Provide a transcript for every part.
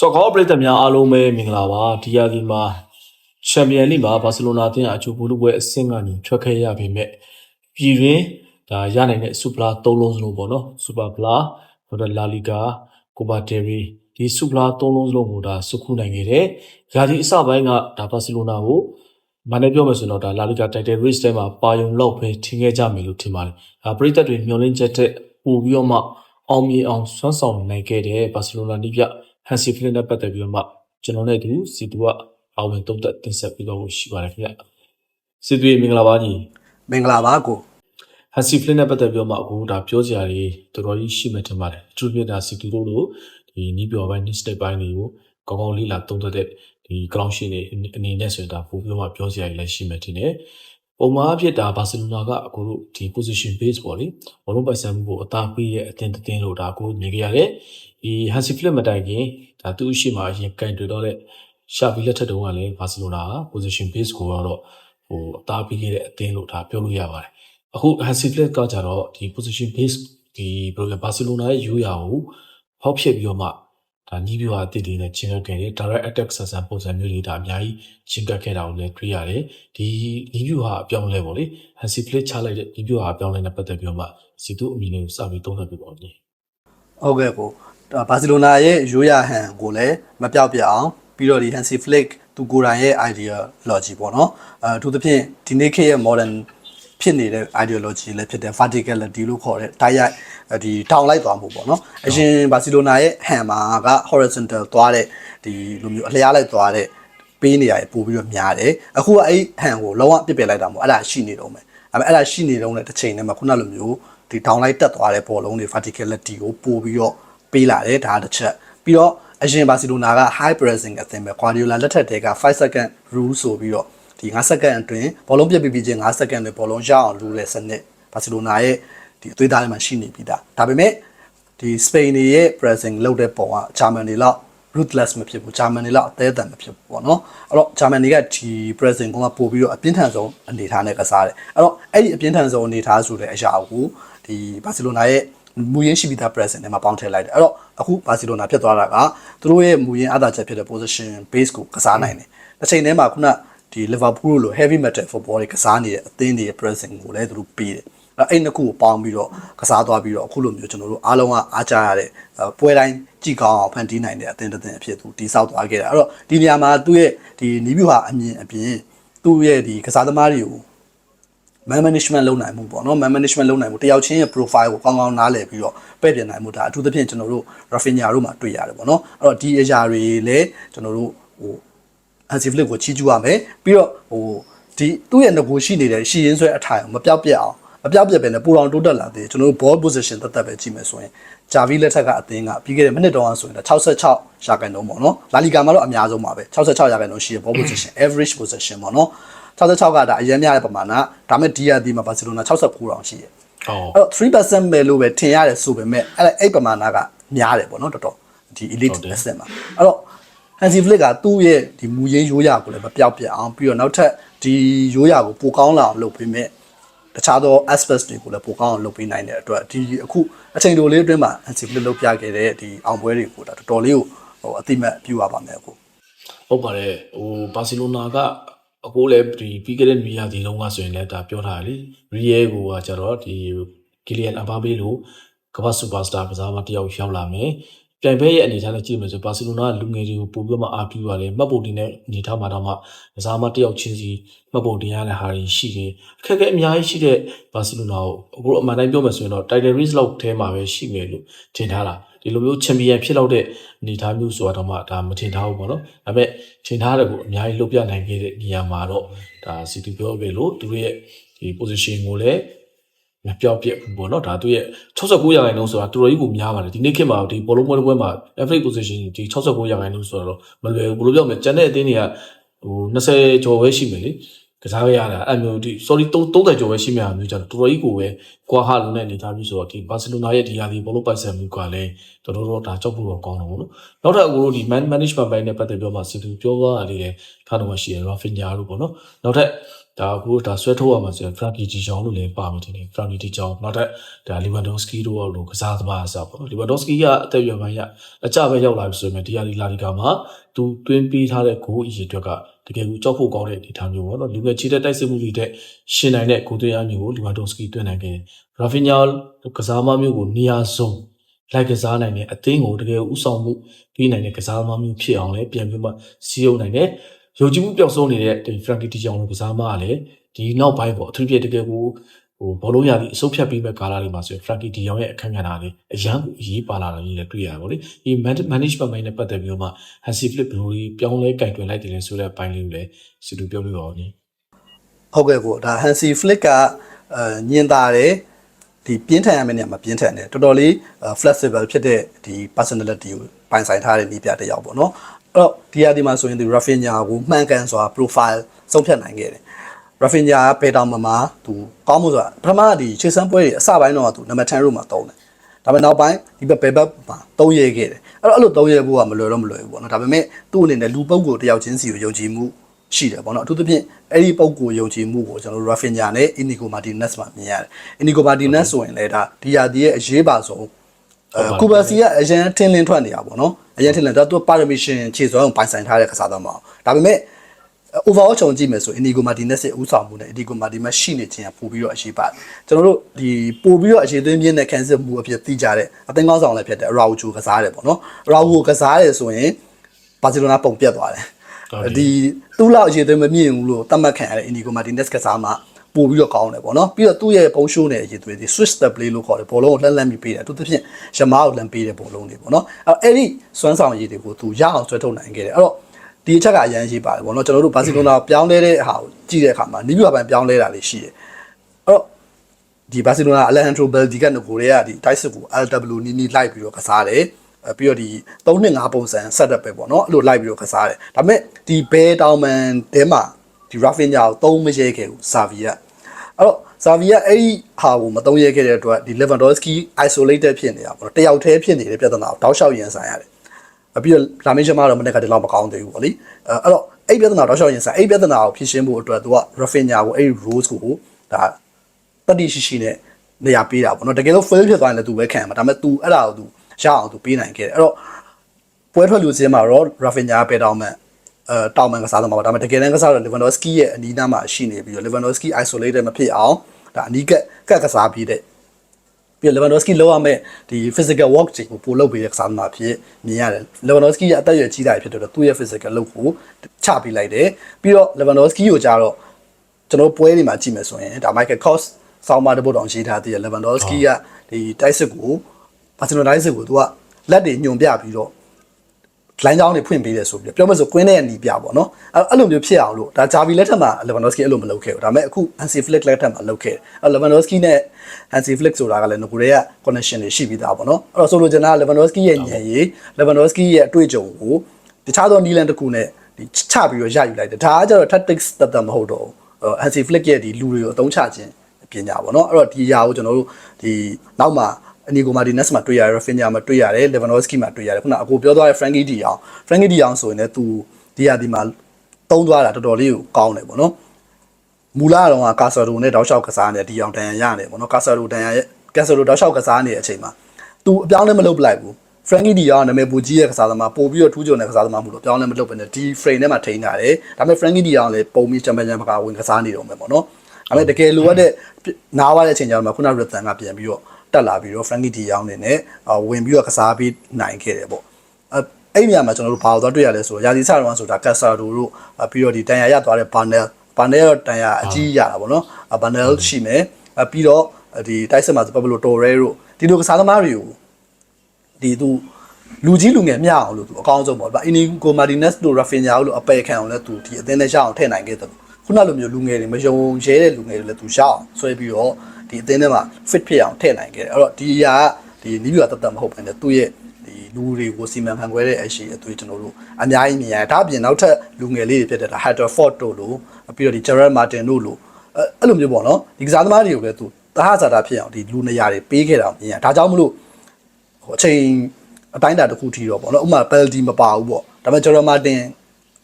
ဆော့ခေါ်ပရိသတ်များအားလုံးပဲမင်္ဂလာပါဒီယာဒီမှာချန်ပီယံလိမှာဘာစီလိုနာအသင်းအချိုဘူလူပွဲအဆင့်ကနေထွက်ခဲ့ရပေမဲ့ပြည်တွင်းဒါရနိုင်တဲ့စူပလာ၃လုံးစလုံးပေါ့နော်စူပါပလာနောက်တော့လာလီဂါကိုပါတယ်ရီဒီစူပလာ၃လုံးစလုံးကိုဒါစုခုနိုင်ခဲ့တယ်ယာဒီအစပိုင်းကဒါဘာစီလိုနာကိုမန်နေပြောမယ်ဆိုတော့ဒါလာလီဂါတိုက်တယ်ရစ်ထဲမှာပါယုံလောက်ပဲထင်ခဲ့ကြမယ်လို့ထင်ပါတယ်ဒါပရိသတ်တွေမျှော်လင့်ချက်တဲ့ပို့ပြီးတော့မှအောင်မြင်အောင်ဆွမ်းဆောင်နိုင်ခဲ့တဲ့ဘာစီလိုနာနိပြ ဟန်စီဖလင်နဲ့ပတ်သက်ပြီးတော့မှကျွန်တော်နဲ့ဒီစီတူကအာဝင်တုံးသက်တင်ဆက်ပြီးတော့ရှိပါတယ်ခင်ဗျစီတူမင်္ဂလာပါညီမင်္ဂလာပါကိုဟန်စီဖလင်နဲ့ပတ်သက်ပြီးတော့မှအခုဒါပြောကြရည်တော်တော်ကြီးရှိမှထင်ပါတယ်အထူးဖြင့်ဒါစီတူတို့လိုဒီနီးပြော်ပိုင်း next step ပိုင်းတွေကိုကောင်းကောင်းလေးလာတုံးသက်တဲ့ဒီ ground ရှင်တွေအနေနဲ့ဆိုရင်ဒါပို့ပြီးတော့မှပြောကြရည်လည်းရှိမှထင်တယ် ပုံမှန်အဖြစ်ဒါဘာစီလိုနာကအခုတို့ဒီ position base ပေါ့လေဘောလုံးပိုင်ဆိုင်မှုကိုအသာပေးရဲ့အတင်းအတင်းလို့ဒါကိုမြင်ကြရတယ်ဒီဟန်စီဖလစ်မတိုင်ခင်ဒါသူ့ရှိမှအရင်ကင်တွေ့တော့တဲ့ရှာဗီလက်ထက်တုန်းကလည်းဘာစီလိုနာက position base ကိုတော့ဟိုအသာပေးခဲ့တဲ့အတင်းလို့ဒါပြောလို့ရပါတယ်အခု Hansi Flick ကကြတော့ဒီ position base ဒီဘယ်လိုဘာစီလိုနာရဲ့ယူရာကိုဟောက်ဖြစ်ပြီးတော့မှ ဒါနီးပြွာအတစ်တွေနဲ့ချင်းကပ်ခဲ့တယ် direct attack ဆန်ဆန်ပုံစံမျိုးတွေဒါအများကြီးချင်းကပ်ခဲ့တာကိုလည်းတွေ့ရတယ်ဒီနီးပြွာအပြောင်းလဲပေါ့လေ Hansi Flick ချလိုက်တဲ့နီးပြွာအပြောင်းလဲနဲ့ပတ်သက်ပြီးတော့မှစီတူအမီနဲ့စပြီးသုံးသပ်ပြပါဦးညီဟုတ်ကဲ့ကိုဒါဘာစီလိုနာရဲ့ရိုးရဟန်ကိုလည်းမပြောက်ပြအောင်ပြီးတော့ဒီ Hansi Flick သူကိုယ်တိုင်ရဲ့ ideology ပေါ့နော်အဲအထူးသဖြင့်ဒီနေ့ခေတ်ရဲ့ modern ဖြစ်နေတဲ့ ideology လည်းဖြစ်တဲ့ verticality လို့ခေါ်တဲ့တိုက်ရိုက်ဒီတောင်လိုက်သွားမှုပေါ့နော်အရင်ဘာစီလိုနာရဲ့ဟန်မာက horizontal သွားတဲ့ဒီလိုမျိုးအလျားလိုက်သွားတဲ့ပေးနေရတယ်ပို့ပြီးတော့များတယ်အခုကအဲ့ဟန်ကိုလုံးဝပြစ်ပယ်လိုက်တာမို့အဲ့ဒါရှိနေတော့မယ်အဲ့အဲ့ဒါရှိနေတော့တဲ့တစ်ချိန်တည်းမှာခုနလိုမျိုးဒီ down လိုက်တက်သွားတဲ့ဘောလုံးတွေ verticality ကိုပို့ပြီးတော့ပေးလာတယ်ဒါတစ်ချက်ပြီးတော့အရင်ဘာစီလိုနာက high pressing အသင်းပဲ Guardiola လက်ထက်တည်းက5 second rule ဆိုပြီးတော့ ဒီ9စက္ကန့်အတွင်းဘောလုံးပြစ်ပြီးပြီးချင်း9စက္ကန့်တွင်ဘောလုံးရအောင်လူတဲ့စနစ်ဘာစီလိုနာရဲ့ဒီအသွေးသားထဲမှာရှိနေပြီးသားဒါပေမဲ့ဒီစပိန်တွေရဲ့ pressing လုပ်တဲ့ပုံကဂျာမန်တွေလောက် ruthless မဖြစ်ဘူးဂျာမန်တွေလောက်အသေးအတန်မဖြစ်ဘူးပေါ့နော်အဲ့တော့ဂျာမန်တွေကဒီ pressing ကပို့ပြီးတော့အပြင်းထန်ဆုံးအနေအထားနဲ့ကစားတယ်အဲ့တော့အဲ့ဒီအပြင်းထန်ဆုံးအနေအထားဆိုတဲ့အရာကိုဒီဘာစီလိုနာရဲ့မူရင်းရှိပြီးသား pressing နဲ့မှာပေါင်းထည့်လိုက်တယ်အဲ့တော့အခုဘာစီလိုနာဖြစ်သွားတာကသူတို့ရဲ့မူရင်းအားသာချက်ဖြစ်တဲ့ position base ကိုကစားနိုင်တယ်တစ်ချိန်တည်းမှာခုန ဒီ Liverpool လို heavy metal football တွေကစားနေတဲ့အသင်းတွေရဲ့ pressing ကိုလည်းသူတို့ပေးတယ်အဲ့အဲ့နှစ်ခုကိုပေါင်းပြီးတော့ကစားသွားပြီးတော့အခုလိုမျိုးကျွန်တော်တို့အားလုံးကအားကြရတဲ့ပွဲတိုင်းကြည့်ကောင်းအောင်ဖန်တီးနိုင်တဲ့အသင်းတစ်သင်းအဖြစ်သူတိဆောက်သွားခဲ့တာအဲ့တော့ဒီနေရာမှာသူ့ရဲ့ဒီနီးဗျူဟာအမြင်အပြင်သူ့ရဲ့ဒီကစားသမားတွေကို man management လုပ်နိုင်မှုပေါ့နော် man management လုပ်နိုင်မှုတယောက်ချင်းရဲ့ profile ကိုကောင်းကောင်းနားလည်ပြီးတော့ပဲ့ပြင်နိုင်မှုဒါအထူးသဖြင့်ကျွန်တော်တို့ Rafinha တို့မှာတွေ့ရတယ်ပေါ့နော်အဲ့တော့ဒီအရာတွေလည်းကျွန်တော်တို့ဟို Hansi Flick ကိုချီးကျူးရမယ်ပြီးတော့ဟိုဒီသူ့ရဲ့ငကိုရှိနေတဲ့ရှီရင်းဆွဲအထိုင်ကိုမပြောက်ပြက်အောင်မပြောက်ပြက်ပဲနဲ့ပူအောင်တိုးတက်လာသေးတယ်ကျွန်တော်တို့ ball position တက်တက်ပဲကြည့်မယ်ဆိုရင်ဂျာဗီလက်ထက်ကအသင်းကပြီးခဲ့တဲ့မိနစ်တုန်းကဆိုရင်66ရာခိုင်နှုန်းပေါ့နော်လာလီဂါမှာတော့အများဆုံးပါပဲ66ရာခိုင်နှုန်းရှိတဲ့ ball position average position ပေါ့နော်66ကဒါအရင်များတဲ့ပမာဏဒါမဲ့ဒီယာဒီမှာဘာစီလိုနာ69တောင်ရှိတယ်ဟောအဲ့တော့3%ပဲလို့ပဲထင်ရတယ်ဆိုပေမဲ့အဲ့ဒါအဲ့ပမာဏကများတယ်ပေါ့နော်တော်တော်ဒီ elite ဟုတ်တယ် asset မှာအဲ့တော့ Hansi Flick ကသူ့ရဲ့ဒီမူရင်းရိုးရာကိုလည်းမပြောက်ပြက်အောင်ပြီးတော့နောက်ထပ်ဒီရိုးရာကိုပိုကောင်းလာအောင်လုပ်ပေးမဲ့တခြားသော aspects တွေကိုလည်းပိုကောင်းအောင်လုပ်ပေးနိုင်တဲ့အတွက်ဒီအခုအချိန်တိုလေးအတွင်းမှာ Hansi Flick လုပ်ပြခဲ့တဲ့ဒီအောင်ပွဲတွေကိုဒါတော်တော်လေးကိုဟိုအတိမတ်ပြုရပါမယ်အခုဟုတ်ပါတယ်ဟိုဘာစီလိုနာကအကိုလည်းဒီပြီးခဲ့တဲ့နေရာဒီလုံးကဆိုရင်လည်းဒါပြောထားတယ်လေရီယဲကိုကကြတော့ဒီကီလီယန်အဘာဘေးလိုကမ္ဘာစူပါစတာကစားမတစ်ယောက်ရောက်လာမယ် ပြိုင်ဘက်ရဲ့အနေအထားနဲ့ကြည့်မယ်ဆိုဘာစီလိုနာကလူငယ်တွေကိုပို့ပြီးတော့မှအားပြုပါတယ်မှတ်ပုံတင်တဲ့အနေအထားမှာတော့မှကစားမတစ်ယောက်ချင်းစီမှတ်ပုံတင်ရတဲ့ဟာတွေရှိတယ်အခက်အခဲအများကြီးရှိတဲ့ဘာစီလိုနာကိုအခုအမှန်တိုင်းပြောမယ်ဆိုရင်တော့ title race လောက်ထဲမှာပဲရှိမယ်လို့ထင်ထားတာဒီလိုမျိုးချန်ပီယံဖြစ်လောက်တဲ့အနေအထားမျိုးဆိုတော့မှဒါမထင်ထားဘူးပေါ့နော်ဒါပေမဲ့ထင်ထားတယ်ကိုအများကြီးလုတ်ပြနိုင်ခဲ့တဲ့နေရာမှာတော့ဒါစီတူပြောခဲ့လို့သူတို့ရဲ့ဒီ position ကိုလည်း မပြောက်ပြက်ဘူးပေါ့နော်ဒါသူရဲ့69ရာခိုင်နှုန်းဆိုတာတော်တော်ကြီးကိုများပါတယ်ဒီနေ့ခေတ်မှာဒီဘောလုံးပွဲတစ်ပွဲမှာ average position ဒီ69ရာခိုင်နှုန်းဆိုတော့မလွယ်ဘူးဘယ်လိုပြောမလဲကျန်တဲ့အသင်းတွေကဟို20ကျော်ပဲရှိမယ်လေကစားရတာအဲ့မျိုးဒီ sorry 30ကျော်ပဲရှိမှာမျိုးကြတော့တော်တော်ကြီးကိုပဲကွာဟာလုံးနဲ့အနေထားမျိုးဆိုတော့ဒီဘာစီလိုနာရဲ့ဒီဟာဒီဘောလုံးပိုက်ဆံမှုကလည်းတော်တော်တော့ဒါကြောက်ဖို့တော့ကောင်းတော့ဘူးနော်နောက်ထပ်အခုတို့ဒီ man management ဘိုင်းနဲ့ပတ်သက်ပြောမှစီတူပြောသွားတာလေးလည်းထားတော့ရှိရ Rafinha တို့ပေါ့နော်နောက်ထပ် ဒါအခုဒါဆွဲထုတ်ရမှာဆိုရင် Frankie De Jong လို့လည်းပါမယ်ဒီနေ့ Frankie De Jong နောက်ထပ်ဒါ Lewandowski တို့လိုကစားသမားအစားပေါ့ Lewandowski ကအသက်အရွယ်ပိုင်းရအကြပဲရောက်လာပြီဆိုရင်ဒီယာဒီလာဒီကာမှာသူတွင်းပေးထားတဲ့ဂိုးအရေအတွက်ကတကယ်ကိုကြောက်ဖို့ကောင်းတဲ့အနေအထားမျိုးပေါ့နော်လူငယ်ချီတဲ့တိုက်စစ်မှုတွေတဲ့ရှင်နိုင်တဲ့ဂိုးသွင်းအမျိုးကို Lewandowski တွင်းနိုင်ခဲ့တယ် Rafinha ကစားမမျိုးကိုနေရာစုံလိုက်ကစားနိုင်တဲ့အသင်းကိုတကယ်ဥဆောင်မှုပြီးနိုင်တဲ့ကစားမမျိုးဖြစ်အောင်လည်းပြန်ပြီးမှစီးရုံနိုင်တယ် ယုံကြည်မှုပျောက်ဆုံးနေတဲ့ဒီ Frankie De Jong လိုကစားမကလည်းဒီနောက်ပိုင်းပေါ့အထူးဖြင့်တကယ်ကိုဟိုဘောလုံးရည်အဆုတ်ဖြတ်ပြီးမဲ့ကာလာတွေမှာဆိုရင် Frankie De Jong ရဲ့အခန်းကဏ္ဍလေးအရန်ကိုအရေးပါလာတာကြီးလည်းတွေ့ရပါဘောလေဒီ management ပိုင်းနဲ့ပတ်သက်ပြီးတော့မှ Hansi Flick ဘယ်လိုကြီးပြောင်းလဲကင်တွင်လိုက်တယ်လဲဆိုတဲ့အပိုင်းလေးကိုလည်းစီတူပြောပြပါဦးညီဟုတ်ကဲ့ကိုဒါ Hansi Flick ကအဲညင်တာတယ်ဒီပြင်းထန်ရမယ့်နေရာမှာပြင်းထန်တယ်တော်တော်လေး flexible ဖြစ်တဲ့ဒီ personality ကိုပိုင်ဆိုင်ထားတဲ့နေပြတစ်ယောက်ပေါ့နော်အဲ့ တော့ဒီဟာဒီမှာဆိုရင်ဒီ Rafinha ကိုမှန်ကန်စွာ profile ဆုံးဖြတ်နိုင်ခဲ့တယ် Rafinha ကဘယ်တောင်မှမှာသူကောင်းမှုဆိုတာပထမကဒီခြေစမ်းပွဲတွေအစပိုင်းတော့သူနံပါတ်10ရိုမှာတုံးတယ်ဒါပေမဲ့နောက်ပိုင်းဒီဘက်ဘယ်ဘက်မှာတုံးရဲခဲ့တယ်အဲ့တော့အဲ့လိုတုံးရဲဖို့ကမလွယ်တော့မလွယ်ဘူးပေါ့နော်ဒါပေမဲ့သူ့အနေနဲ့လူပုဂ္ဂိုလ်တယောက်ချင်းစီကိုယုံကြည်မှုရှိတယ်ပေါ့နော်အထူးသဖြင့်အဲ့ဒီပုံကိုယုံကြည်မှုကိုကျွန်တော်တို့ Rafinha နဲ့ Inigo Martinez မှာမြင်ရတယ် Inigo Martinez ဆိုရင်လည်းဒါဒီယာဒီရဲ့အရေးပါဆုံးအဲ ကူဘာစီကအရန်ထင်းလင်းထွက်နေတာပေါ့နော်အရန်ထင်းလင်းဒါသူပါရမီရှင်ခြေစွမ်းကိုပိုင်ဆိုင်ထားတဲ့ကစားသမားဒါပေမဲ့ overall ခြုံကြည့်မယ်ဆို Inigo Martinez ရဲ့ဦးဆောင်မှုနဲ့ Inigo Martinez ရှိနေခြင်းကပို့ပြီးတော့အရေးပါတယ်ကျွန်တော်တို့ဒီပို့ပြီးတော့အခြေသွင်းပြင်းတဲ့ cancel မှုအဖြစ်သိကြတဲ့အသင်းကောင်းဆောင်လည်းဖြစ်တဲ့ Araujo ကစားတယ်ပေါ့နော် Araujo ကစားတယ်ဆိုရင်ဘာစီလိုနာပုံပြတ်သွားတယ်ဒီသူ့လောက်အခြေသွင်းမမြင့်ဘူးလို့သတ်မှတ်ခံရတဲ့ Inigo Martinez ကစားမှ ပို့ပြီးတော့ကောင်းတယ်ပေါ့နော်ပြီးတော့သူ့ရဲ့ပုံရှိုးနဲ့အရေးသွေးဒီ switch the play လို့ခေါ်တယ်ဘောလုံးကိုလှမ်းလှမ်းပြီးပေးတယ်သူတစ်ဖြင့်ရမားကိုလှမ်းပေးတဲ့ဘောလုံးတွေပေါ့နော်အဲ့အဲ့ဒီစွမ်းဆောင်ရည်တွေကိုသူရအောင်ဆွဲထုတ်နိုင်ခဲ့တယ်အဲ့တော့ဒီအချက်ကအရန်ရှိပါတယ်ပေါ့နော်ကျွန်တော်တို့ဘာစီလိုနာပြောင်းလဲတဲ့ဟာကိုကြည့်တဲ့အခါမှာနီးပြပိုင်းပြောင်းလဲတာလေးရှိတယ်အဲ့တော့ဒီဘာစီလိုနာအလက်ဟန်ဒရိုဘယ်ဒီကနကိုတွေကဒီတိုက်စစ်ကို LW နီးနီးလိုက်ပြီးတော့ကစားတယ်အဲပြီးတော့ဒီ3-5ပုံစံ setup ပဲပေါ့နော်အဲ့လိုလိုက်ပြီးတော့ကစားတယ်ဒါပေမဲ့ဒီဘဲတောင်မန်တဲမှာ ဒီ Rafinha ကိုသုံးမရဲခဲ့ဘူးစာဗီယာအဲ့တော့ဇာဗီယာအဲ့ဒီဟာကိုမသုံးရဲခဲ့တဲ့အတွက်ဒီ Lewandowski isolated ဖြစ်နေတာပေါ့နော်တယောက်တည်းဖြစ်နေတဲ့ပြဿနာကိုတောက်လျှောက်ရင်ဆိုင်ရတယ်အပြီးတော့လာမင်းချမတော့မနေ့ကတည်းကမကောင်းသေးဘူးပေါ့လေအဲအဲ့တော့အဲ့ဒီပြဿနာတောက်လျှောက်ရင်ဆိုင်အဲ့ဒီပြဿနာကိုဖြေရှင်းဖို့အတွက်သူက Rafinha ကိုအဲ့ဒီ Rose ကိုဒါတတိရှိရှိနဲ့နေရာပေးတာပေါ့နော်တကယ်လို့ fail ဖြစ်သွားရင်လည်းသူပဲခံမှာဒါပေမဲ့ तू အဲ့ဒါကို तू ရအောင် तू ပေးနိုင်ခဲ့တယ်အဲ့တော့ပွဲထွက်လူစင်းမှာတော့ Rafinha ပဲတောင်းမှန် အဲတောင်းမှန်ကစားတော့မှာပါဒါပေမဲ့တကယ်တမ်းကစားတော့ Lewandowski ရဲ့အနီးနားမှာရှိနေပြီးတော့ Lewandowski isolated မဖြစ်အောင်ဒါအနီးကက်ကက်ကစားပြီးတဲ့ပြီးတော့ Lewandowski လောက်ရမဲ့ဒီ physical work တွေကိုပို့လုပ်ပေးတဲ့ကစားသမားဖြစ်မြင်ရတယ် Lewandowski ရဲ့အသက်အရွယ်ကြီးတာဖြစ်တဲ့တော့သူ့ရဲ့ physical လုပ်ကိုချပေးလိုက်တယ်ပြီးတော့ Lewandowski ကိုကြတော့ကျွန်တော်ပွဲတွေမှာကြည့်မယ်ဆိုရင်ဒါ Michael Kors ဆောင်းပါတပုတ်တောင်ရေးထားသေးတယ် Lewandowski ကဒီတိုက်စစ်ကိုဘာစီလိုနာတိုက်စစ်ကိုသူကလက်တွေညွန်ပြပြီးတော့ လိုင်းကြောင်းတွေဖွင့်ပေးတယ်ဆိုပြီးပြောမယ်ဆိုကွင်းတဲ့နီးပြပေါ့နော်အဲ့အဲ့လိုမျိုးဖြစ်အောင်လို့ဒါဂျာဗီလက်ထက်မှာ Lewandowski အဲ့လိုမလုပ်ခဲ့ဘူးဒါပေမဲ့အခု Hansi Flick လက်ထက်မှာလုပ်ခဲ့တယ်အဲ့ Lewandowski နဲ့ Hansi Flick ဆိုတာကလည်းငကိုတွေက connection တွေရှိပြီးသားပေါ့နော်အဲ့တော့ဆိုလိုချင်တာက Lewandowski ရဲ့ညံရည် Lewandowski ရဲ့အတွေ့အကြုံကိုတခြားသောနီလန်တစ်ခုနဲ့ဒီချပြီးတော့ရယူလိုက်တယ်ဒါကကျတော့ tactics တတ်တတ်မဟုတ်တော့ဘူး Hansi Flick ရဲ့ဒီလူတွေကိုအသုံးချခြင်းပညာပေါ့နော်အဲ့တော့ဒီຢာကိုကျွန်တော်တို့ဒီနောက်မှာ အနီကိုမာဒီနက်စ်မှာတွေ့ရတယ် Rafinha မှာတွေ့ရတယ် Lewandowski မှာတွေ့ရတယ်ခုနအကိုပြောသွားတဲ့ Frankie De Jong Frankie De Jong ဆိုရင်လည်းသူဒီဟာဒီမှာတုံးသွားတာတော်တော်လေးကိုကောင်းတယ်ပေါ့နော်မူလတော့ကကာဆာဒိုနဲ့တောက်လျှောက်ကစားနေဒီအောင်တန်ရရတယ်ပေါ့နော်ကာဆာဒိုတန်ရကာဆာဒိုတောက်လျှောက်ကစားနေတဲ့အချိန်မှာသူအပြောင်းလဲမလုပ်ပလိုက်ဘူး Frankie De Jong နာမည်ပူကြီးရဲ့ကစားသမားပို့ပြီးတော့ထူးချွန်တဲ့ကစားသမားမှုလို့ပြောင်းလဲမလုပ်ဘဲနဲ့ဒီ frame ထဲမှာထိန်းထားတယ်ဒါပေမဲ့ Frankie De Jong လည်းပုံပြီးချန်ပီယံဘကဝင်ကစားနေတော့မယ်ပေါ့နော်ဒါပေမဲ့တကယ်လိုအပ်တဲ့နားဝါတဲ့အချိန်ကျတော့မှခုန Rhythm ကပြန်ပြီးတော့ တက်လာပြီးတော့ Frankie D ရောင်းနေနဲ့အာဝင်ပြီးတော့ကစားပြီးနိုင်ခဲ့တယ်ပေါ့အဲအဲ့ဒီနေရာမှာကျွန်တော်တို့ဘာလို့သွားတွေ့ရလဲဆိုတော့ရာသီစတော့ဆိုတာကက်ဆာဒိုတို့အာပြီးတော့ဒီတန်ရာရသွားတဲ့ panel panel တော့တန်ရာအကြီးရတာပေါ့နော်အာ panel ရှိမယ်အာပြီးတော့ဒီတိုက်စစ်မှာဆို Pablo Torre တို့ဒီလိုကစားသမားတွေကိုဒီသူလူကြီးလူငယ်မျှအောင်လို့သူအကောင်းဆုံးပေါ့ဗျာအင်းနီကိုမာဒီနက်စ်တို့ရာဖင်ညာတို့အပယ်ခံအောင်လဲသူဒီအသင်းနဲ့ရအောင်ထည့်နိုင်ခဲ့တယ်ခုနလိုမျိုးလူငယ်တွေမယုံရဲတဲ့လူငယ်တွေလည်းသူရအောင်ဆွဲပြီးတော့ ဒီအသင်းထဲမှာ fit ဖြစ်အောင်ထည့်နိုင်ခဲ့တယ်အဲ့တော့ဒီအရာကဒီနီးပြတတ်တတ်မဟုတ်ဘဲနဲ့သူ့ရဲ့ဒီလူတွေကိုစီမံဖန်ခွဲတဲ့အရှိအသွေးကျွန်တော်တို့အများကြီးမြင်ရတယ်ဒါအပြင်နောက်ထပ်လူငယ်လေးတွေဖြစ်တဲ့ဒါ Hatterford တို့လို့ပြီးတော့ဒီ Gerard Martin တို့လို့အဲအဲ့လိုမျိုးပေါ့နော်ဒီကစားသမားတွေကိုလည်းသူတဟဇာတာဖြစ်အောင်ဒီလူနေရာတွေပေးခဲ့တာမြင်ရဒါကြောင့်မလို့ဟိုအချိန်အတိုင်းအတာတစ်ခုထိတော့ပေါ့နော်ဥပမာ penalty မပါဘူးပေါ့ဒါပေမဲ့ Jordan Martin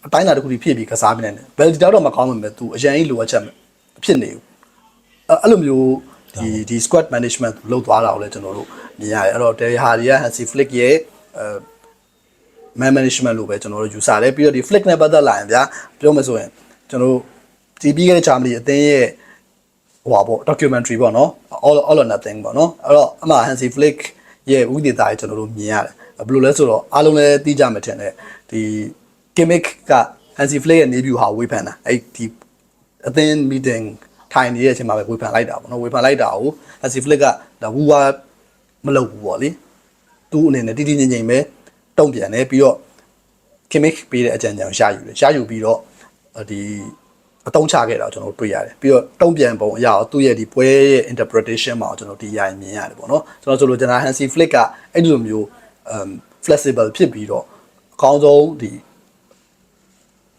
အတိုင်းအတာတစ်ခုထိဖြစ်ပြီးကစားပြနေတယ် penalty တောက်တော့မကောင်းမှပဲသူအရင်ကြီးလိုအပ်ချက်ဖြစ်နေဘူးအဲ့အဲ့လိုမျိုး ဒီဒီ squad management လုပ်သွားတာကိုလည်းကျွန်တော်တို့မြင်ရတယ်အဲ့တော့ Terry Hardy က Hansi Flick ရဲ့အဲ man management လို့ပဲကျွန်တော်တို့ယူဆတယ်ပြီးတော့ဒီ Flick နဲ့ပတ်သက်လာရင်ဗျာပြောမှဆိုရင်ကျွန်တော်တို့ဒီပြီးခဲ့တဲ့ Germany အသင်းရဲ့ဟိုပါပေါ့ documentary ပေါ့နော် all all or nothing ပေါ့နော်အဲ့တော့အမှ Hansi Flick ရဲ့ဝိသေသကြီးကျွန်တော်တို့မြင်ရတယ်ဘယ်လိုလဲဆိုတော့အားလုံးလည်းသိကြမှာထင်တယ်ဒီ gimmick က Hansi Flick ရဲ့နေဗျူဟာဝေဖန်တာအဲ့ဒီအသင်း meeting ထိုင်နေတဲ့အချိန်မှာပဲဝေဖန်လိုက်တာပေါ့နော်ဝေဖန်လိုက်တာကို Hansi Flick ကဒါဝူဝါမလုပ်ဘူးပေါ့လေသူ့အနေနဲ့တိတိငြိမ်ငြိမ်ပဲတုံ့ပြန်တယ်ပြီးတော့ gimmick ပေးတဲ့အကြံဉာဏ်ကိုရယူတယ်ရယူပြီးတော့ဒီအတုံးချခဲ့တာကိုကျွန်တော်တို့တွေ့ရတယ်ပြီးတော့တုံ့ပြန်ပုံအရာကိုသူ့ရဲ့ဒီပွဲရဲ့ interpretation မှာကျွန်တော်ဒီအရာမြင်ရတယ်ပေါ့နော်ကျွန်တော်ဆိုလိုချင်တာ Hansi Flick ကအဲ့ဒီလိုမျိုး um flexible ဖြစ်ပြီးတော့အကောင်းဆုံးဒီ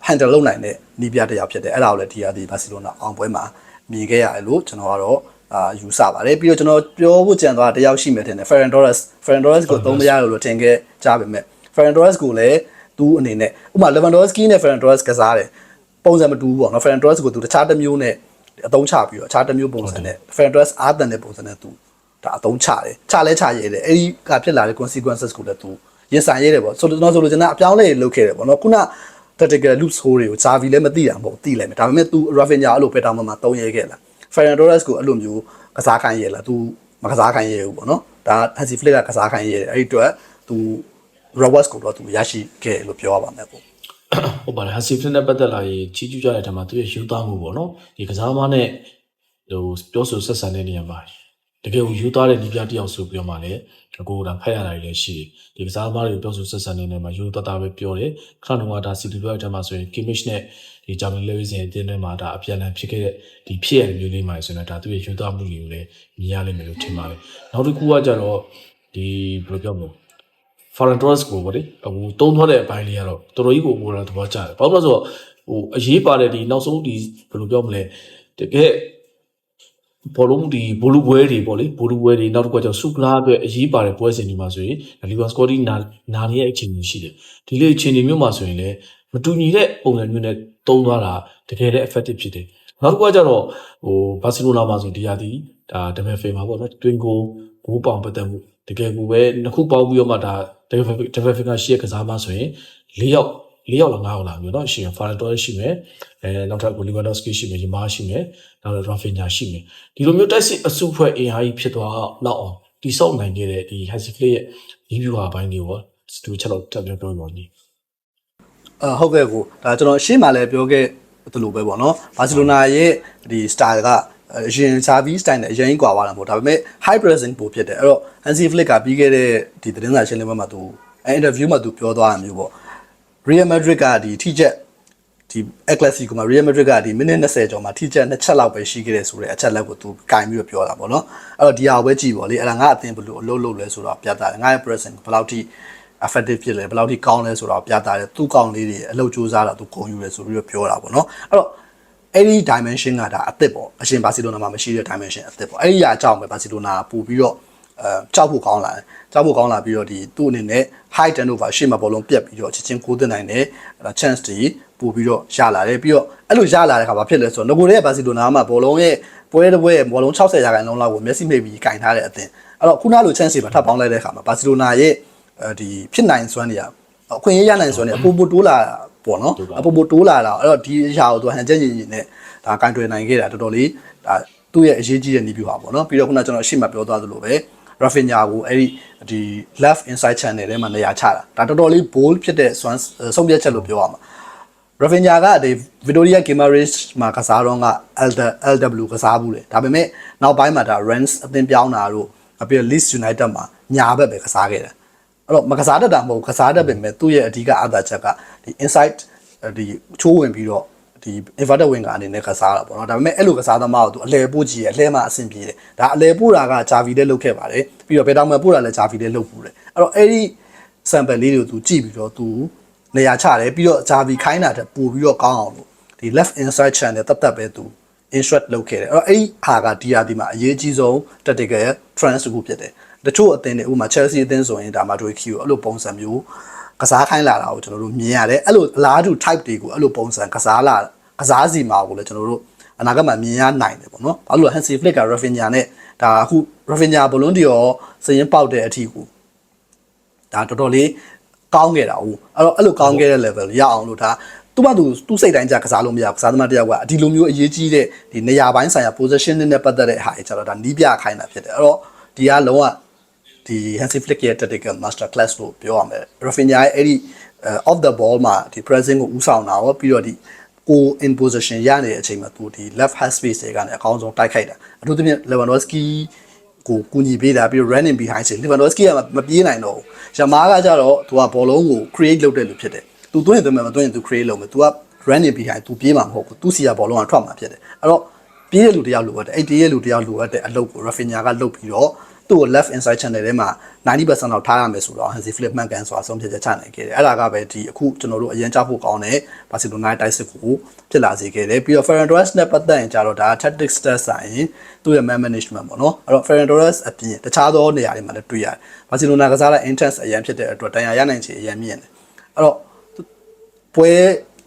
handle လုပ်နိုင်တဲ့နီးပြတစ်ယောက်ဖြစ်တယ်အဲ့ဒါကိုလည်းဒီဟာဒီဘာစီလိုနာအောင်ပွဲမှာ မြင်ခဲ့ရတယ်လို့ကျွန်တော်ကတော့အာယူဆပါတယ်ပြီးတော့ကျွန်တော်ပြောဖို့ကြံသွားတာတစ်ယောက်ရှိမယ်ထင်တယ် Ferran Torres Ferran Torres ကိုသုံးမရလို့လို့ထင်ခဲ့ကြပါမယ် Ferran Torres ကိုလည်းသူ့အနေနဲ့ဥပမာ Lewandowski နဲ့ Ferran Torres ကစားတယ်ပုံစံမတူဘူးပေါ့နော် Ferran Torres ကိုသူတခြားတစ်မျိုးနဲ့အသုံးချပြီးတော့တခြားတစ်မျိုးပုံစံနဲ့ Ferran Torres အားတန်တဲ့ပုံစံနဲ့သူဒါအသုံးချတယ်ချလဲချရဲတယ်အဲ့ဒီကဖြစ်လာတဲ့ consequences ကိုလည်းသူရင်ဆိုင်ရဲတယ်ပေါ့ဆိုတော့ကျွန်တော်ဆိုလို့ကျွန်တော်အပြောင်းလဲလုပ်ခဲ့တယ်ပေါ့နော်ခုန tactical loops hole တွေကိုဇာဗီလည်းမသိတာမဟုတ်သိလိုက်မယ်ဒါပေမဲ့ तू Rafinha အဲ့လိုပဲတောင်းမှမှာသုံးရဲခဲ့လား Ferran Torres ကိုအဲ့လိုမျိုးကစားခိုင်းရဲလား तू မကစားခိုင်းရဲဘူးပေါ့နော်ဒါ Hansi Flick ကကစားခိုင်းရဲတယ်အဲ့ဒီအတွက် तू rewards ကိုတော့ तू ရရှိခဲ့လို့ပြောရပါမယ်ပေါ့ ဟုတ်ပါတယ်ဟာစီဖလစ်နဲ့ပတ်သက်လာရင်ကြီးကျူးကြတဲ့အထက်မှာသူရဲ့ယူသားမှုပေါ့နော်ဒီကစားသမားနဲ့ဟိုပြောဆိုဆက်ဆံတဲ့နေရာမှာ တကယ်ကိုယူသားတဲ့ဒီပြတစ်ယောက်ဆိုပြီးတော့မှလည်းကိုယ်ကဖက်ရတာတွေလည်းရှိတယ်ဒီကစားသမားတွေပြောဆိုဆက်ဆံနေတဲ့နေရာမှာယူသားတာပဲပြောတယ်ခဏတော့ဒါစီတီဘက်အထက်မှာဆိုရင် Kimmich နဲ့ဒီဂျာမန်လေဝီစင်အတင်းထဲမှာဒါအပြန်အလှန်ဖြစ်ခဲ့တဲ့ဒီဖြစ်ရတဲ့မျိုးလေးမှာဆိုရင်ဒါသူရဲ့ယူသားမှုတွေကိုလည်းမြင်ရလိမ့်မယ်လို့ထင်ပါတယ်နောက်တစ်ခုကကြတော့ဒီဘယ်လိုပြောမလဲ Foreign Tours ကိုဗောလေဟိုတုံးသွားတဲ့အပိုင်းလေးကတော့တော်တော်ကြီးကိုကိုယ်တော်သဘောကျတယ်။ဘာလို့လဲဆိုတော့ဟိုအရေးပါတဲ့ဒီနောက်ဆုံးဒီဘယ်လိုပြောမလဲတကယ် ဘောလုံးဒီဘောလူပွဲတွေပေါ့လေဘောလူပွဲတွေနောက်တစ်ခုကကျတော့စုကလာအတွက်အရေးပါတဲ့ပွဲစဉ်တွေမှာဆိုရင်လီဗာစကောတီနာနာနေရဲ့အခြေအနေရှိတယ်။ဒီလေအခြေအနေမျိုးမှာဆိုရင်လည်းမတူညီတဲ့ပုံစံမျိုးနဲ့တုံးသွားတာတကယ်လည်း effective ဖြစ်တယ်။နောက်တစ်ခုကကျတော့ဟိုဘာစီလိုနာမှာဆိုဒီဟာဒီဒါဒမန်ဖေမှာပေါ့နော်တွင်ကိုဂိုးပောင်ပတ်သက်မှုတကယ်ကိုပဲနှစ်ခုပေါင်းပြီးတော့မှဒါ developing ရှိရကစားမှဆိုရင်၄ယောက် ၄ယောက်လောက်၅ယောက်လောက်မျိုးနော်ရှိရင် Ferran Torres ရှိမယ်အဲနောက်ထပ် Lewandowski ရှိမယ် Yamal ရှိမယ်နောက်တော့ Rafinha ရှိမယ်ဒီလိုမျိုးတိုက်စစ်အစုဖွဲ့အင်အားကြီးဖြစ်သွားလောက်အောင်တိဆောက်နိုင်ခဲ့တဲ့ဒီ Hansi Flick ရဲ့ review ဟာပိုင်းလေးကိုသူချက်တော့တက်ပြောပြောပါဦးအာဟုတ်ကဲ့ကိုဒါကျွန်တော်ရှင်းမှလည်းပြောခဲ့တယ်လို့ပဲပေါ့နော်ဘာစီလိုနာရဲ့ဒီ style ကအရင် service style နဲ့အရင်ကွာသွားတာပေါ့ဒါပေမဲ့ high pressing ပိုဖြစ်တယ်အဲ့တော့ Hansi Flick ကပြီးခဲ့တဲ့ဒီသတင်းစာရှင်းလင်းပွဲမှာသူအဲ interview မှာသူပြောသွားတာမျိုးပေါ့ Real Madrid ကဒီထိချက်ဒီ El Clasico မှာ Real Madrid ကဒီမိနစ်20ကျော်မှာထိချက်နှစ်ချက်လောက်ပဲရှိခဲ့တယ်ဆိုတဲ့အချက်လက်ကိုသူကင်ပြီးတော့ပြောတာပေါ့နော်အဲ့တော့ဒီဟာကိုပဲကြည့်ပေါ့လေအဲ့ဒါငါအသင်ဘယ်လိုအလုပ်လုပ်လဲဆိုတော့ပြသတယ်ငါရဲ့ pressing ဘယ်လောက်ထိ effective ဖြစ်လဲဘယ်လောက်ထိကောင်းလဲဆိုတော့ပြသတယ်သူ့ကောင်းလေးတွေအလုပ်စူးစမ်းတာသူဂုဏ်ယူတယ်ဆိုပြီးတော့ပြောတာပေါ့နော်အဲ့တော့အဲ့ဒီ dimension ကဒါအသစ်ပေါ့အရှင်ဘာစီလိုနာမှာမရှိတဲ့ dimension အသစ်ပေါ့အဲ့ဒီအကြောင်းပဲဘာစီလိုနာပို့ပြီးတော့ အဲကြောက်ဖို့ကောင်းလာတယ်ကြောက်ဖို့ကောင်းလာပြီးတော့ဒီသူ့အနေနဲ့ high turnover ရှေ့မှာဘောလုံးပြက်ပြီးတော့ချက်ချင်းကိုးတင်နိုင်တယ်အဲ့ဒါ chance တွေပို့ပြီးတော့ရလာတယ်ပြီးတော့အဲ့လိုရလာတဲ့ခါဘာဖြစ်လဲဆိုတော့ငကိုတဲ့ဘာစီလိုနာမှာဘောလုံးရဲ့ပွဲတစ်ပွဲဘောလုံး60ရာခိုင်နှုန်းလောက်ကိုမျက်စိမိတ်ပြီးကင်ထားတဲ့အသင်းအဲ့တော့ခုနလို chance တွေပါထပ်ပေါင်းလိုက်တဲ့ခါမှာဘာစီလိုနာရဲ့အဲဒီဖြစ်နိုင်စွမ်းတွေကအခွင့်အရေးရနိုင်စွမ်းတွေပို့ပို့တိုးလာတာပေါ့နော်အပို့ပို့တိုးလာတာအဲ့တော့ဒီအရာကိုသူဟန်ချက်ရင်ရင်နဲ့ဒါကင်တွယ်နိုင်ခဲ့တာတော်တော်လေးဒါသူ့ရဲ့အရေးကြီးတဲ့နေပြပါပေါ့နော်ပြီးတော့ခုနကျွန်တော်အရှိမပြောသွားသလိုပဲ Rafinha ကိုအဲ့ဒီဒီ left inside channel ထဲမှာနေရာချတာဒါတော်တော်လေး bold ဖြစ်တဲ့ swans ဆုံးဖြတ်ချက်လို့ပြောရမှာ Rafinha ကဒီ Victoria Gimares မှာကစားတော့က Elder LW ကစားဘူးလေဒါပေမဲ့နောက်ပိုင်းမှာဒါ Rens အသင်းပြောင်းတာတို့အပြီးတော့ Leeds United မှာညာဘက်ပဲကစားခဲ့တယ်အဲ့တော့မကစားတတ်တာမဟုတ်ဘူးကစားတတ်ပေမဲ့သူ့ရဲ့အဓိကအားသာချက်ကဒီ inside ဒီချိုးဝင်ပြီးတော့ ဒီ inverted winger အနေနဲ့ကစားတာပေါ့နော်ဒါပေမဲ့အဲ့လိုကစားသမားကိုသူအလဲပို့ကြည့်ရအလဲမှာအဆင်ပြေတယ်ဒါအလဲပို့တာကဂျာဗီလည်းလုပ်ခဲ့ပါတယ်ပြီးတော့ဘယ်တောင်မှပို့တာလည်းဂျာဗီလည်းလုပ်ဘူးတယ်အဲ့တော့အဲ့ဒီ sample လေးတွေကိုသူကြည့်ပြီးတော့သူနေရာချတယ်ပြီးတော့ဂျာဗီခိုင်းတာတဲ့ပို့ပြီးတော့ကောင်းအောင်လို့ဒီ left inside channel တက်တက်ပဲသူ instruct လုပ်ခဲ့တယ်အဲ့တော့အဲ့ဒီဟာက DRD မှာအရေးကြီးဆုံး tactical trans တစ်ခုဖြစ်တယ်တချို့အသင်းတွေဥပမာ Chelsea အသင်းဆိုရင်ဒါမှတွေ Q အဲ့လိုပုံစံမျိုးကစားခိုင်းလာတာကိုကျွန်တော်တို့မြင်ရတယ်အဲ့လိုအလားတူ type တွေကိုအဲ့လိုပုံစံကစားလာ ကစားစီမှာကိုလည်းကျွန်တော်တို့အနာဂတ်မှာမြင်ရနိုင်တယ်ပေါ့နော်ဘာလို့လဲ Hansi Flick က Rafinha နဲ့ဒါအခု Rafinha ဘလုံးတီရောစရင်ပေါက်တဲ့အထီကိုဒါတော်တော်လေးကောင်းခဲ့တာဟုတ်အဲ့တော့အဲ့လိုကောင်းခဲ့တဲ့ level ရအောင်လို့ဒါသူ့ဘာသူသူ့စိတ်တိုင်းကြကစားလို့မရဘူးကစားသမားတစ်ယောက်ကဒီလိုမျိုးအရေးကြီးတဲ့ဒီနေရာပိုင်းဆိုင်ရာ position နဲ့ပတ်သက်တဲ့ဟာကြီးကျတော့ဒါနီးပြခိုင်းတာဖြစ်တယ်အဲ့တော့ဒီကလုံးဝဒီ Hansi Flick ရဲ့ tactical master class လို့ပြောရမယ် Rafinha ရဲ့အဲ့ဒီ off the ball မှာဒီ pressing ကိုဦးဆောင်တာရောပြီးတော့ဒီ ကို in position ရနေတဲ့အချိန်မှာသူဒီ left half space တွေကနေအကောင်းဆုံးတိုက်ခိုက်တာအထူးသဖြင့် Lewandowski ကိုကူညီပေးတာပြီး running behind စီ Lewandowski ကမပြေးနိုင်တော့ဘူးရမားကကြတော့သူကဘောလုံးကို create လုပ်တဲ့လူဖြစ်တယ်သူသွင်းသွင်းမယ်မသွင်းရင်သူ create လုပ်မယ်သူက running behind သူပြေးမှာမဟုတ်ဘူးသူစီကဘောလုံးကထွက်မှာဖြစ်တယ်အဲ့တော့ပြေးတဲ့လူတယောက်လိုအပ်တယ်အဲ့ပြေးတဲ့လူတယောက်လိုအပ်တဲ့အလုပ်ကို Rafinha ကလုပ်ပြီးတော့ သူ့ကို left inside channel ထဲမှာ90%လောက်ထားရမယ်ဆိုတော့ Hansi Flick မှန်ကန်စွာဆုံးဖြတ်ချက်ချနိုင်ခဲ့တယ်။အဲ့ဒါကပဲဒီအခုကျွန်တော်တို့အရင်ကြဖို့ကောင်းတဲ့ Barcelona တိုက်စစ်ကိုဖြစ်လာစေခဲ့တယ်။ပြီးတော့ Ferran Torres နဲ့ပတ်သက်ရင်ကြတော့ဒါ tactics stats ဆိုင်သူ့ရဲ့ man management ပေါ့နော်။အဲ့တော့ Ferran Torres အပြင်တခြားသောနေရာတွေမှာလည်းတွေ့ရတယ်။ Barcelona ကစားတဲ့ intense အရင်ဖြစ်တဲ့အတွက်တန်ရာရနိုင်ချေအရင်မြင့်တယ်။အဲ့တော့ပွဲ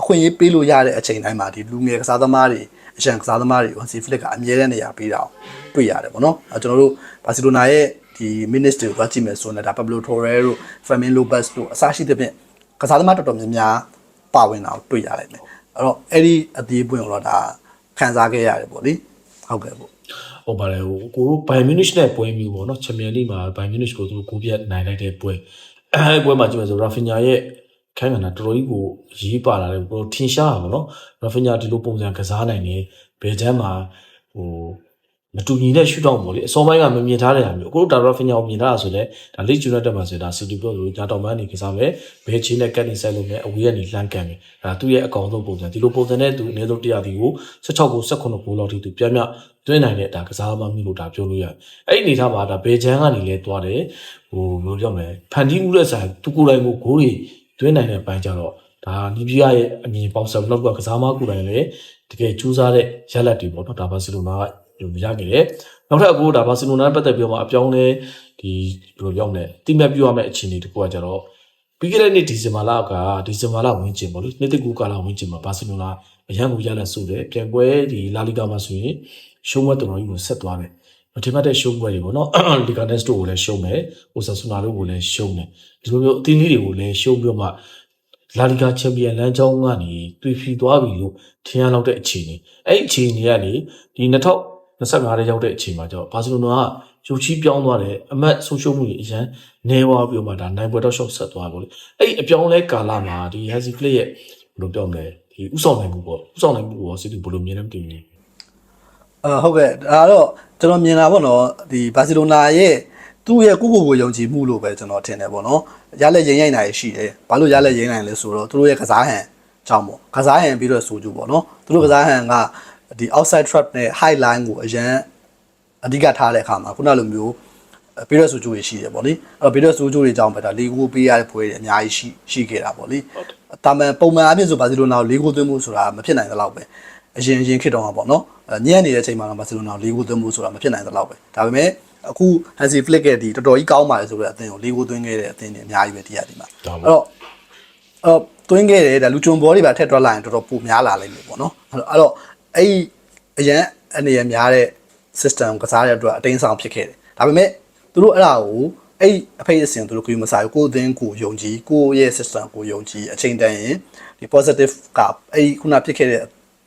အခွင့်အရေးပေးလို့ရတဲ့အချိန်တိုင်းမှာဒီလူငယ်ကစားသမားတွေ အရန်ကစားသမားတွေ Hansi Flick ကအမြဲတမ်းနေရာပေးတာကိုတွေ့ရတယ်ပေါ့နော်။အဲကျွန်တော်တို့ Barcelona ရဲ့ဒီ minutes တွေကိုသွားကြည့်မယ်ဆိုရင်ဒါ Pablo Torre တို့ Fermin Lopez တို့အစရှိတဲ့ဖြင့်ကစားသမားတော်တော်များများပါဝင်တာကိုတွေ့ရလိုက်မယ်။အဲ့တော့အဲ့ဒီအသေးပွင့်ကိုတော့ဒါခံစားခဲ့ရတယ်ပေါ့လေ။ဟုတ်ကဲ့ပေါ့ဟုတ်ပါတယ်ဟိုကိုတို့ဘိုင်မြူနစ်နဲ့ပွဲမျိုးပေါ့နော်ချန်ပီယံလိမှာဘိုင်မြူနစ်ကိုသူတို့ကိုပြတ်နိုင်လိုက်တဲ့ပွဲအဲပွဲမှာကြည့်မယ်ဆိုရာ ဖင်ညာရဲ့ခိုင်းကနာတော်တော်ကြီးကိုရေးပါလာတယ်ကိုထင်ရှားတာပေါ့နော်ရာဖင်ညာဒီလိုပုံစံကစားနိုင်တယ်ဘယ်ချမ်းမှာဟိုမတူညီတဲ့ရှူတောင်းပေါ့လေအစောပိုင်းကမမြင်ထားတဲ့ဟာမျိုးအခုဒါရာဖင်ညာကိုမြင်ထားတာဆိုလဲဒါလိချူနက်တက်မှာဆိုဒါစီတီပြောလို့ညာတော်မန်းနေကစားမယ်ဘယ်ချင်းနဲ့ကတ်နေဆိုင်လို့လည်းအဝေးကနေလှမ်းကန်တယ်ဒါသူ့ရဲ့အကောင်ဆုံးပုံစံဒီလိုပုံစံနဲ့သူအနည်းဆုံး100ဒီကို16ကို18ကိုလောက်ထိသူပြပြတွင်းနိုင်တဲ့ဒါကစားမမျိုးလို့ဒါပြောလို့ရတယ်အဲ့ဒီအနေထားမှာဒါဘယ်ချမ်းကနေလဲသွားတယ်ဟိုဘယ်လိုပြောမလဲဖန်တီးမှုတဲ့ဆိုင်သူကိုယ်တိုင်ကိုဂိုးတွေ တွင်းနိုင်တဲ့ပိုင်းကြတော့ဒါနီးပြရဲ့အမြင်ပေါင်းဆက်နောက်ကကစားမကိုယ်တိုင်လည်းတကယ်ကြိုးစားတဲ့ရလဒ်တွေပေါ့နော်ဒါဘာစီလိုနာကရခဲ့တယ်နောက်ထပ်အခုဒါဘာစီလိုနာနဲ့ပတ်သက်ပြီးတော့မှအပြောင်းလဲဒီဘယ်လိုပြောမလဲတိမတ်ပြရမယ့်အခြေအနေတကူကကြတော့ပြီးခဲ့တဲ့နှစ်ဒီဇင်ဘာလကဒီဇင်ဘာလဝင်ကျင်ပေါ့လေနှစ်တကူကာလဝင်ကျင်မှာဘာစီလိုနာအရန်ကိုရလက်ဆိုတယ်ပြန်ပွဲဒီလာလီဂါမှာဆိုရင်ရှုံးပွဲတော်တော်ကြီးကိုဆက်သွားတယ် မထင်မှတ်တဲ့ရှုံးပွဲတွေပေါ့နော်လီဂါနက်စ်တို့ကိုလည်းရှုံးမယ်ဟိုဆာဆူနာတို့ကိုလည်းရှုံးတယ်ဒီလိုမျိုးအသင်းလေးတွေကိုလည်းရှုံးပြီးတော့မှလာလီဂါချန်ပီယံလမ်းကြောင်းကနေတွေ့ဖီသွားပြီလို့ထင်ရလောက်တဲ့အခြေအနေအဲ့ဒီအခြေအနေကနေဒီ2025ထဲရောက်တဲ့အချိန်မှာကျတော့ဘာစီလိုနာကရုပ်ချီးပြောင်းသွားတယ်အမတ်ဆုံးရှုံးမှုကြီးအရန်နေသွားပြီးတော့မှဒါနိုင်ပွဲတော့ရှော့ဆက်သွားပါလို့အဲ့ဒီအပြောင်းလဲကာလမှာဒီဟန်စီဖလစ်ရဲ့ဘယ်လိုပြောမလဲဒီဥဆောင်နိုင်မှုပေါ့ဥဆောင်နိုင်မှုကိုစစ်သူဘယ်လိုမြင်လဲမသိဘူးအာဟုတ်ကဲ့ဒါတော့ ကျွန်တော်မြင်တာပေါ့နော်ဒီဘာစီလိုနာရဲ့သူ့ရဲ့ကိုကိုကိုယုံကြည်မှုလို့ပဲကျွန်တော်ထင်တယ်ပေါ့နော်ရလက်ရင်ရိုက်နိုင်ရှိတယ်ဘာလို့ရလက်ရင်နိုင်လဲဆိုတော့သူတို့ရဲ့ကစားဟန်ကြောင့်ပေါ့ကစားဟန်ပြီးတော့ဆိုကြပေါ့နော်သူတို့ကစားဟန်ကဒီ outside trap နဲ့ high line ကိုအရန်အဓိကထားတဲ့အခါမှာခုနလိုမျိုးပြီးတော့ဆိုကြိုးတွေရှိတယ်ပေါ့လေအဲ့တော့ပြီးတော့ဆိုကြိုးတွေကြောင့်ပဲဒါလီဂိုပေးရတဲ့ပွဲတွေအများကြီးရှိရှိခဲ့တာပေါ့လေတာမန်ပုံမှန်အဖြစ်ဆိုဘာစီလိုနာကိုလီဂိုသွင်းမှုဆိုတာမဖြစ်နိုင်သလောက်ပဲ အရင်အရင်ခေတ်တုန်းကပေါ့နော်ညံ့နေတဲ့အချိန်မှာတော့ဘာစီလိုနာကိုလီဂိုသွင်းမှုဆိုတာမဖြစ်နိုင်သလောက်ပဲဒါပေမဲ့အခု Hansi Flick ရဲ့ဒီတော်တော်ကြီးကောင်းပါလေဆိုတဲ့အသင်းကိုလီဂိုသွင်းခဲ့တဲ့အသင်းတွေအများကြီးပဲတရားဒီမှာအဲ့တော့အော်သွင်းခဲ့တယ်ဒါလူဂျွန်ဘောတွေပါထက်ထွက်လာရင်တော်တော်ပိုများလာလိမ့်မယ်ပေါ့နော်အဲ့တော့အဲ့ဒီအရန်အနေရများတဲ့ system ကစားတဲ့အတွက်အတင်းဆောင်ဖြစ်ခဲ့တယ်ဒါပေမဲ့သူတို့အဲ့ဒါကိုအဲ့အဖေးအစင်သူတို့ကိုမစားဘူးကိုယ်အသင်းကိုယုံကြည်ကိုယ့်ရဲ့ system ကိုယုံကြည်အချိန်တန်ရင်ဒီ positive ကအဲ့ခုနဖြစ်ခဲ့တဲ့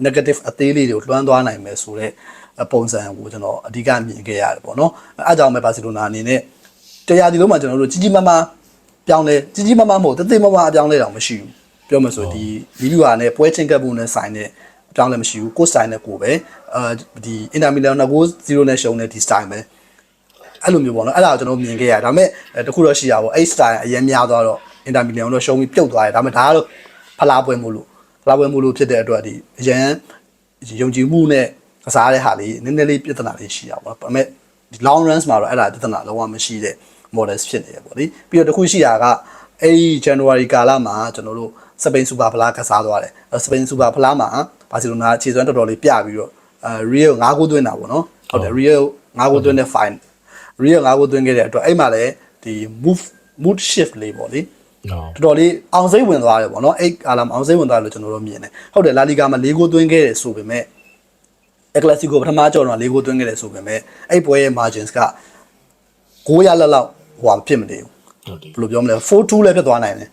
negative အသေးလေးတွေကိုလွှမ်းသွားနိုင်မယ်ဆိုတော့ပုံစံကိုကျွန်တော်အဓိကမြင်ခဲ့ရတယ်ပေါ့နော်အဲအကြောင်းပဲဘာစီလိုနာအနေနဲ့တရားဒီလုံးမှာကျွန်တော်တို့ကြီးကြီးမားမားပြောင်းလဲကြီးကြီးမားမားမဟုတ်တသိမမအပြောင်းလဲတော့မရှိဘူးပြောမှဆိုဒီဗီဒီယိုဟာနဲ့ပွဲချင်းကပ်ဖို့နဲ့ဆိုင်တဲ့အပြောင်းလဲမရှိဘူးကိုယ်စတိုင်နဲ့ကိုပဲအဲဒီအင်တာမီလန်က9-0နဲ့ရှုံးတဲ့ဒီစတိုင်ပဲအဲ့လိုမျိုးပေါ့နော်အဲ့ဒါကိုကျွန်တော်မြင်ခဲ့ရတယ်ဒါပေမဲ့အဲတခုတော့ရှိရပါဘောအဲ့ style အရင်များသွားတော့အင်တာမီလီယံတော့ရှုံးပြီးပြုတ်သွားတယ်ဒါပေမဲ့ဒါကတော့ဖလားပွဲမို့လို့ဖ လားပွဲမို့လို့ဖြစ်တဲ့အတွက်ဒီအရင်ယုံကြည်မှုနဲ့ကစားတဲ့ဟာလေးနည်းနည်းလေးပြဿနာလေးရှိရပါဘောဒါပေမဲ့ဒီ long runs မှာတော့အဲ့ဒါပြဿနာလုံးဝမရှိတဲ့ models ဖြစ်နေရပေါ့လေပြီးတော့တခုရှိတာကအဲ့ဒီ January ကာလမှာကျွန်တော်တို့စပိန်စူပါဖလားကစားသွားတယ်စပိန်စူပါဖလားမှာဘာစီလိုနာခြေစွမ်းတော်တော်လေးပြပြီးတော့အဲ Real 9ဂိုးသွင်းတာပေါ့နော်ဟုတ်တယ် Real 9ဂိုးသွင်းတဲ့ fine real ငါးကိုသွင်းခဲ့တဲ့အတွက်အဲ့မှာလည်းဒီ move mood shift လေးပေါ့လေဟု တ်တော်တော်လေးအောင်စိတ်ဝင်သွားတယ်ပေါ့နော်အဲ့အာလမ်အောင်စိတ်ဝင်သွားတယ်လို့ကျွန်တော်တို့မြင်တယ်ဟုတ်တယ်လာလီဂါမှာ၄ဂိုးသွင်းခဲ့တယ်ဆိုပေမဲ့အက်ကလစီကိုပထမကြော်တော့၄ဂိုးသွင်းခဲ့တယ်ဆိုပေမဲ့အဲ့ပွဲရဲ့ margins က9ရလက်လောက်ဟိုဖြစ်မနေဘူးဟုတ်တယ်ဘယ်လိုပြောမလဲ4-2လည်းဖြစ်သွားနိုင်တယ်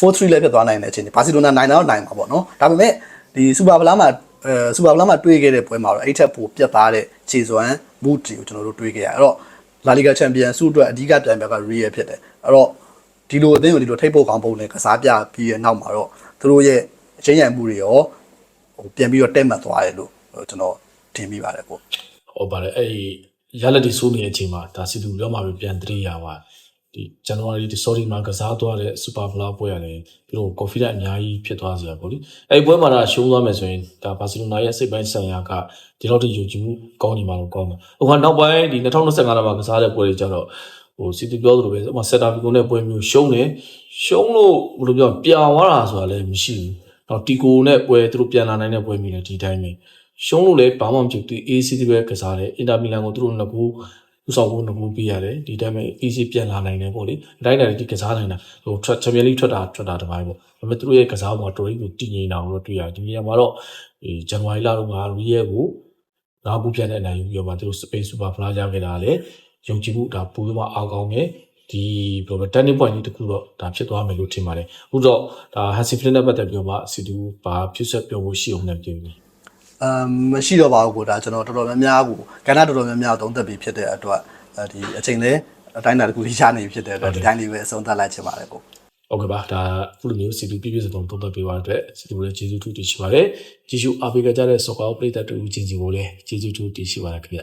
4-3လည်းဖြစ်သွားနိုင်တဲ့အချိန်ဘာစီလိုနာနိုင်တော့နိုင်မှာပေါ့နော်ဒါပေမဲ့ဒီစူပါဗလာမှာအဲစူပါဗလာမှာတွေ့ခဲ့တဲ့ပွဲမှာတော့အဲ့ထက်ပိုပြတ်သားတဲ့ခြေစွမ်း mood တွေကိုကျွန်တော်တို့တွေ့ခဲ့ရအဲ့တော့လာလီဂါချန်ပီယံဆုအတွက်အဓိကပြိုင်ဘက်က Real ဖြစ်တယ်အဲ့တော့ ဒီလိုအသင်းကိုဒီလိုထိပ်ပုတ်ကောင်းပုံနဲ့ကစားပြပြီးရဲ့နောက်မှာတော့သူတို့ရဲ့အချင်းရံမှုတွေရောဟိုပြန်ပြီးတော့တက်မှတ်သွားတယ်လို့ဟိုကျွန်တော်ထင်မိပါတယ်ကိုဟုတ်ပါတယ်အဲ့ဒီရလက်ဒီဆိုးနေတဲ့အချိန်မှာဒါစီတူရောမှာပဲပြန်တရိရပါဒီ January ဒီ sorry မှာကစားသွားတဲ့ Super Flower ပွဲရတယ်ပြီးတော့ confidence အများကြီးဖြစ်သွားစရာပေါ့လေအဲ့ဒီပွဲမှာတော့ရှုံးသွားမယ်ဆိုရင်ဒါဘာစီလိုနာရဲ့စိတ်ပိုင်းဆိုင်ရာကဒီလောက်ထိယုံကြည်မှုကောင်းနေမှာလို့ကောင်းတယ်ဟိုကနောက်ပိုင်းဒီ2025လောက်မှာကစားတဲ့ပွဲတွေကျတော့ ဟိုစီတူပြောသလိုပဲဥပမာစက်တာဘီကိုနဲ့ပွဲမျိုးရှုံးတယ်ရှုံးလို့ဘယ်လိုပြောပြာသွားတာဆိုတာလည်းမရှိဘူးတော့တီကိုနဲ့ပွဲသူတို့ပြန်လာနိုင်တဲ့ပွဲမျိုးလည်းဒီတိုင်းပဲရှုံးလို့လည်းဘာမှမဖြစ်ဘူး AC ပဲကစားတယ်အင်တာမီလန်ကိုသူတို့နှစ်ခုဥဆောင်ဖို့နှစ်ခုပေးရတယ်ဒီတိုင်းပဲ AC ပြန်လာနိုင်တယ်ပေါ့လေအတိုင်းတိုင်းဒီကစားနိုင်တာဟိုချန်ပီယံလိထွက်တာထွက်တာတပိုင်းပေါ့ဒါပေမဲ့သူတို့ရဲ့ကစားပုံကတော်တော်ကိုတည်ငြိမ်တာကိုတော့တွေ့ရတယ်ဒီနေရာမှာတော့ဒီဇန်နဝါရီလတုန်းကရီယယ်ကိုနောက်ဘူးပြန်တဲ့အနိုင်ယူပြီးတော့မှသူတို့စပိန်စူပါဖလားရခဲ့တာလေ ယုံကြည်မှုဒါပိုပြီးမှအားကောင်းတယ်ဒီဘယ်လိုလဲ turning point ကြီးတစ်ခုတော့ဒါဖြစ်သွားမယ်လို့ထင်ပါတယ်အခုတော့ဒါ Hansi Flick နဲ့ပတ်သက်ပြီးတော့မှစီတူဘာဖြစ်ဆက်ပြောဖို့ရှိအောင်လည်းပြောနေအမ်မရှိတော့ပါဘူးကိုဒါကျွန်တော်တော်တော်များများကိုကဏ္ဍတော်တော်များများသုံးသပ်ပြီးဖြစ်တဲ့အတွက်အဲဒီအချိန်လဲအတိုင်းအတာတစ်ခုရနေပြီဖြစ်တဲ့အတွက်ဒီတိုင်းလေးပဲအဆုံးသတ်လိုက်ချင်ပါတယ်ကိုဟုတ်ကဲ့ပါဒါခုလိုမျိုးစီတူပြည့်ပြည့်စုံစုံသုံးသပ်ပေးပါတဲ့အတွက်စီတူလည်းကျေးဇူးတူတင်ရှိပါတယ်ကျေးဇူးအားပေးကြတဲ့ soccer player တူချင်းစီကိုလည်းကျေးဇူးတူတင်ရှိပါတယ်ခင်ဗျ